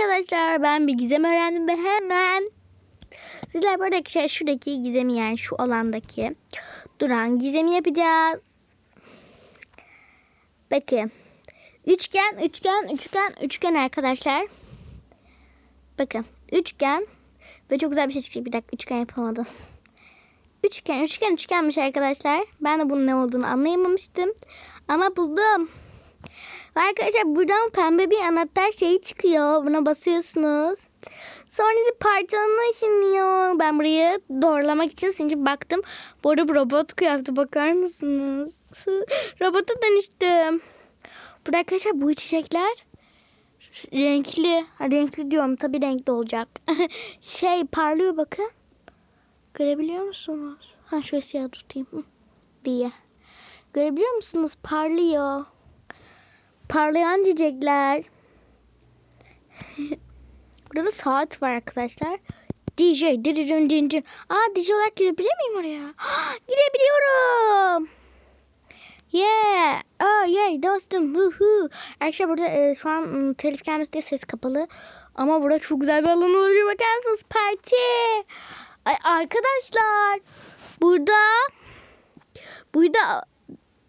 arkadaşlar ben bir gizem öğrendim ve hemen sizler buradaki şey şuradaki gizemi yani şu alandaki duran gizemi yapacağız. Bakın. Üçgen, üçgen, üçgen, üçgen arkadaşlar. Bakın. Üçgen. Ve çok güzel bir şey çıkacak. Bir dakika üçgen yapamadım. Üçgen, üçgen, üçgenmiş arkadaşlar. Ben de bunun ne olduğunu anlayamamıştım. Ama buldum. Arkadaşlar buradan pembe bir anahtar şeyi çıkıyor. Buna basıyorsunuz. Sonra ise parçalanma ışınlıyor. Ben burayı doğrulamak için şimdi baktım. Bu arada robot kıyafeti bakar mısınız? Robota dönüştüm. Burada arkadaşlar bu çiçekler renkli. Ha, renkli diyorum tabii renkli olacak. şey parlıyor bakın. Görebiliyor musunuz? Ha şöyle siyah tutayım. Diye. Görebiliyor musunuz? Parlıyor. Parlayan çiçekler. Burada da saat var arkadaşlar. DJ, DJ, DJ. Aa DJ olarak girebilir miyim oraya? Girebiliyorum. Yeah. Oh yeah dostum. Woohoo. Arkadaşlar burada e, şu an ım, telif gelmesi diye ses kapalı. Ama burada çok güzel bir alan oluyor. Bakar mısınız? Parti. Ay arkadaşlar. Burada burada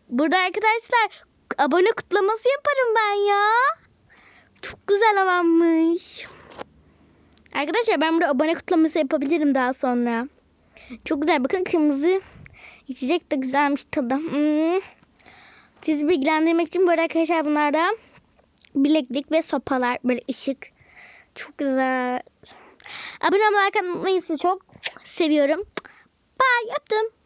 burada arkadaşlar abone kutlaması yaparım ben ya. Çok güzel alanmış. Arkadaşlar ben burada abone kutlaması yapabilirim daha sonra. Çok güzel. Bakın kırmızı içecek de güzelmiş tadı. Hmm. Sizi bilgilendirmek için böyle arkadaşlar bunlarda bileklik ve sopalar böyle ışık. Çok güzel. Abone olmayı atmayı sizi çok seviyorum. Bye öptüm.